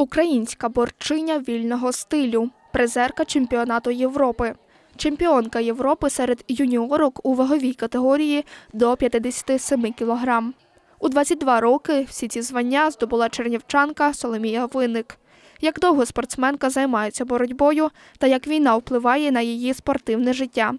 Українська борчиня вільного стилю, призерка чемпіонату Європи, чемпіонка Європи серед юніорок у ваговій категорії до 57 кг. У 22 роки всі ці звання здобула чернівчанка Соломія Винник. Як довго спортсменка займається боротьбою та як війна впливає на її спортивне життя.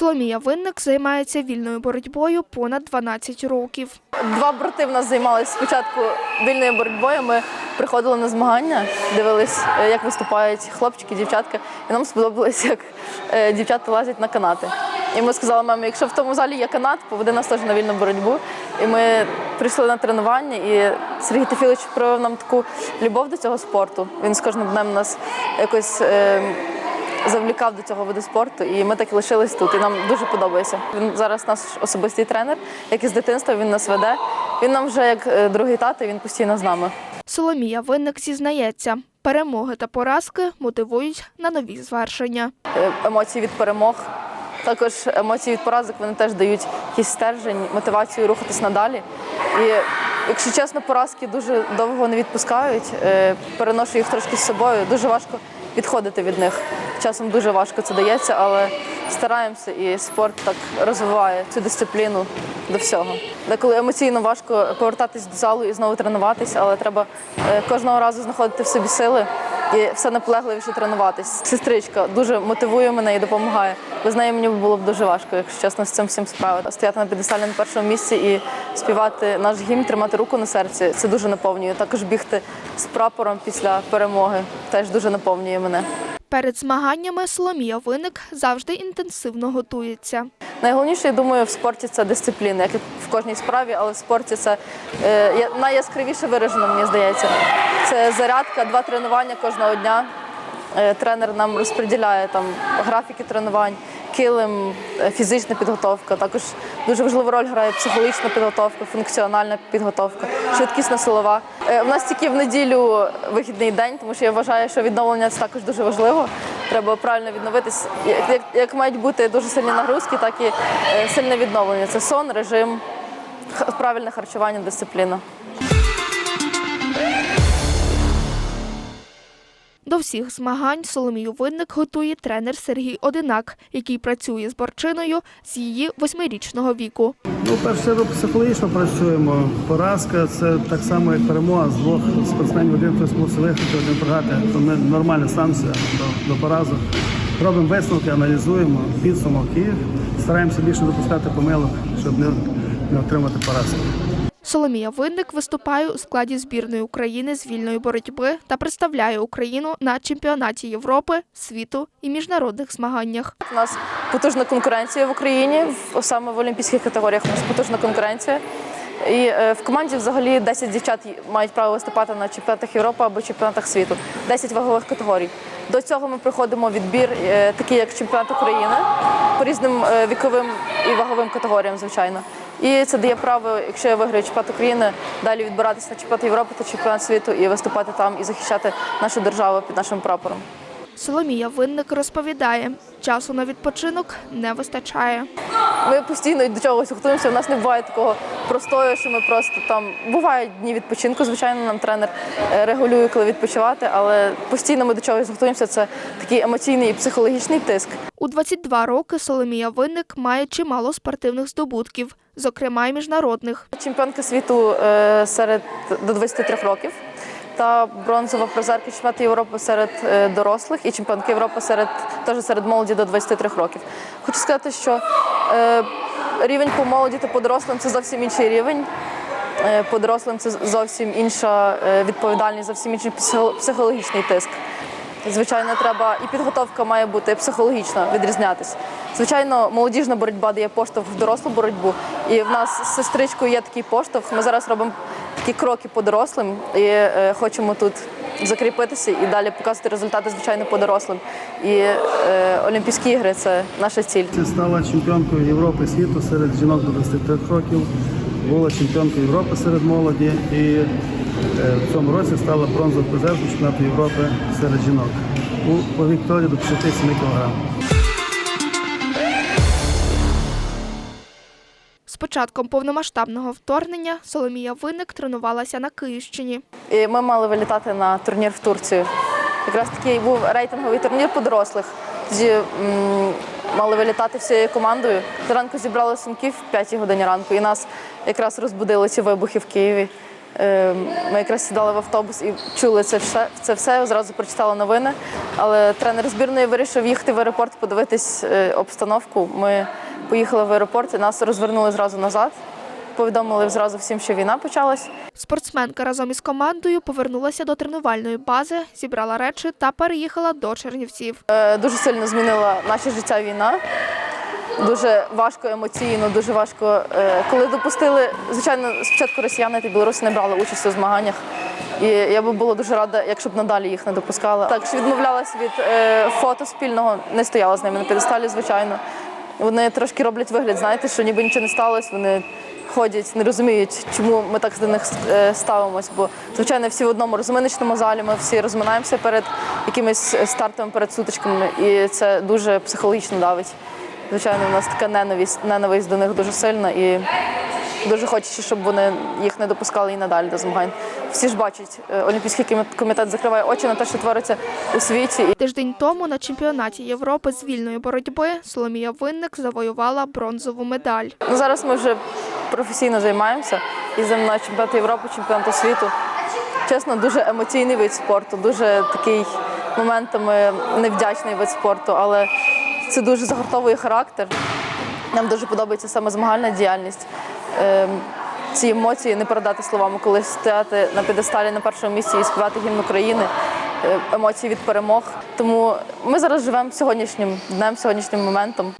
Соломія Винник займається вільною боротьбою понад 12 років. Два брати в нас займалися спочатку вільною боротьбою. Ми приходили на змагання, дивились, е, як виступають хлопчики, дівчатка. І нам сподобалось, як е, дівчата лазять на канати. І ми сказали мамі, якщо в тому залі є канат, поведи нас теж на вільну боротьбу. І ми прийшли на тренування, і Сергій Тефілович проявив нам таку любов до цього спорту. Він з кожним днем нас якось. Завлікав до цього виду спорту, і ми так і лишились тут. І нам дуже подобається. Він зараз наш особистий тренер, як і з дитинства він нас веде. Він нам вже як е, другий тато, він постійно з нами. Соломія Винник зізнається, перемоги та поразки мотивують на нові звершення. Е, Емоції від перемог. Також емоції від поразок вони теж дають якийсь стержень, мотивацію рухатись надалі. І якщо чесно, поразки дуже довго не відпускають, е, переношу їх трошки з собою. Дуже важко відходити від них. Часом дуже важко це дається, але стараємося, і спорт так розвиває цю дисципліну до всього. Деколи емоційно важко повертатись до залу і знову тренуватися, але треба е, кожного разу знаходити в собі сили і все наполегливіше тренуватись. Сестричка дуже мотивує мене і допомагає. Без неї мені було б дуже важко, якщо чесно, з цим всім справити. Стояти на підесталі на першому місці і співати наш гімн, тримати руку на серці це дуже наповнює. Також бігти з прапором після перемоги теж дуже наповнює мене. Перед змаганнями Соломія Виник завжди інтенсивно готується. Найголовніше, я думаю, в спорті це дисципліна, як і в кожній справі, але в спорті це е, найяскравіше виражено, мені здається. Це зарядка, два тренування кожного дня. Е, Тренер нам розподіляє там графіки тренувань, килим, е, фізична підготовка. Також дуже важливу роль грає психологічна підготовка, функціональна підготовка, швидкісна силова. Е, У нас тільки в неділю вихідний день, тому що я вважаю, що відновлення це також дуже важливо. Треба правильно відновитись. Як, як, як мають бути дуже сильні нагрузки, так і е, сильне відновлення. Це сон, режим, правильне харчування, дисципліна. До всіх змагань Соломію Винник готує тренер Сергій Одинак, який працює з борчиною з її восьмирічного віку. Ну, перше психологічно працюємо. Поразка це так само, як перемога з двох спортсменів. Один хтось мусить виграти, один програти. То ми нормально ставимося до, до поразок. Робимо висновки, аналізуємо підсумок і стараємося більше допускати помилок, щоб не, не отримати поразки. Соломія Винник виступає у складі збірної України з вільної боротьби та представляє Україну на чемпіонаті Європи, світу і міжнародних змаганнях. У нас потужна конкуренція в Україні, саме в олімпійських категоріях у нас потужна конкуренція. І е, в команді взагалі 10 дівчат мають право виступати на чемпіонатах Європи або чемпіонатах світу. 10 вагових категорій. До цього ми проходимо відбір, е, такий як чемпіонат України по різним е, віковим і ваговим категоріям, звичайно. І це дає право, якщо я виграю чемпіонат України, далі відбиратися на чемпіонат Європи та чемпіонат світу і виступати там і захищати нашу державу під нашим прапором. Соломія Винник розповідає, часу на відпочинок не вистачає. Ми постійно до чогось готуємося. У нас не буває такого простою, що ми просто там бувають дні відпочинку. Звичайно, нам тренер е, регулює, коли відпочивати, але постійно ми до чогось готуємося. Це такий емоційний і психологічний тиск. У 22 роки Соломія Винник має чимало спортивних здобутків, зокрема й міжнародних. Чемпіонка світу е, серед до 23 років. Та бронзова призерка чемпіонату Європи серед е, дорослих і чемпіонки Європи серед теж серед молоді до 23 років. Хочу сказати, що е, рівень по молоді та по дорослим це зовсім інший рівень. Е, По дорослим це зовсім інша відповідальність, зовсім інший психологічний тиск. Звичайно, треба і підготовка має бути психологічно відрізнятись. Звичайно, молодіжна боротьба дає поштовх в дорослу боротьбу. І в нас з сестричкою є такий поштовх. Ми зараз робимо такі кроки по дорослим і е, хочемо тут закріпитися і далі показувати результати, звичайно, по дорослим. І е, Олімпійські ігри це наша ціль. Це стала чемпіонкою Європи світу серед жінок до 23 років. Була чемпіонкою Європи серед молоді і е, в цьому році стала бронзовою призеркою чемпіонату Європи серед жінок у Вікторії до 57 кг. Початком повномасштабного вторгнення Соломія Винник тренувалася на Київщині. Ми мали вилітати на турнір в Турцію. Якраз такий був рейтинговий турнір по дорослих. Тоді мали вилітати всією командою. Зранку зібрали сумки в 5 годині ранку, і нас якраз розбудили ці вибухи в Києві. Е, Ми якраз сідали в автобус і чули це все. Це все одразу прочитали новини. Але тренер збірної вирішив їхати в аеропорт, подивитись е, обстановку. Ми поїхали в аеропорт і нас розвернули зразу назад. Повідомили зразу всім, що війна почалась. Спортсменка разом із командою повернулася до тренувальної бази, зібрала речі та переїхала до Чернівців. Е, Дуже сильно змінила наше життя війна. Дуже важко емоційно, дуже важко. Е, Коли допустили, звичайно, спочатку росіяни та білоруси не брали участь у змаганнях. І я би була дуже рада, якщо б надалі їх не допускали. Так що відмовлялась від е, фото спільного, не стояла з ними на п'єдесталі, звичайно. Вони трошки роблять вигляд, знаєте, що ніби нічого не сталося. Вони ходять, не розуміють, чому ми так до них е, ставимось. Бо, звичайно, всі в одному розминочному залі, ми всі розминаємося перед якимись стартами, перед сутичками, і це дуже психологічно давить. Звичайно, у нас така ненависть, ненависть до них дуже сильна і дуже хочеться, щоб вони їх не допускали і надалі до змагань. Всі ж бачать, е, Олімпійський комітет закриває очі на те, що твориться у світі. Тиждень тому на чемпіонаті Європи з вільної боротьби Соломія Винник завоювала бронзову медаль. Ну, зараз ми вже професійно займаємося. Їздимо на чемпіонат Європи, чемпіонат світу. Чесно, дуже емоційний вид спорту, дуже такий моментами невдячний вид спорту, але це дуже загортовує характер. Нам дуже подобається саме змагальна діяльність. Ем, Ці емоції не передати словами, коли стояти на підесталі на першому місці і співати гімн України, е, емоції від перемог. Тому ми зараз живемо сьогоднішнім днем, сьогоднішнім моментом.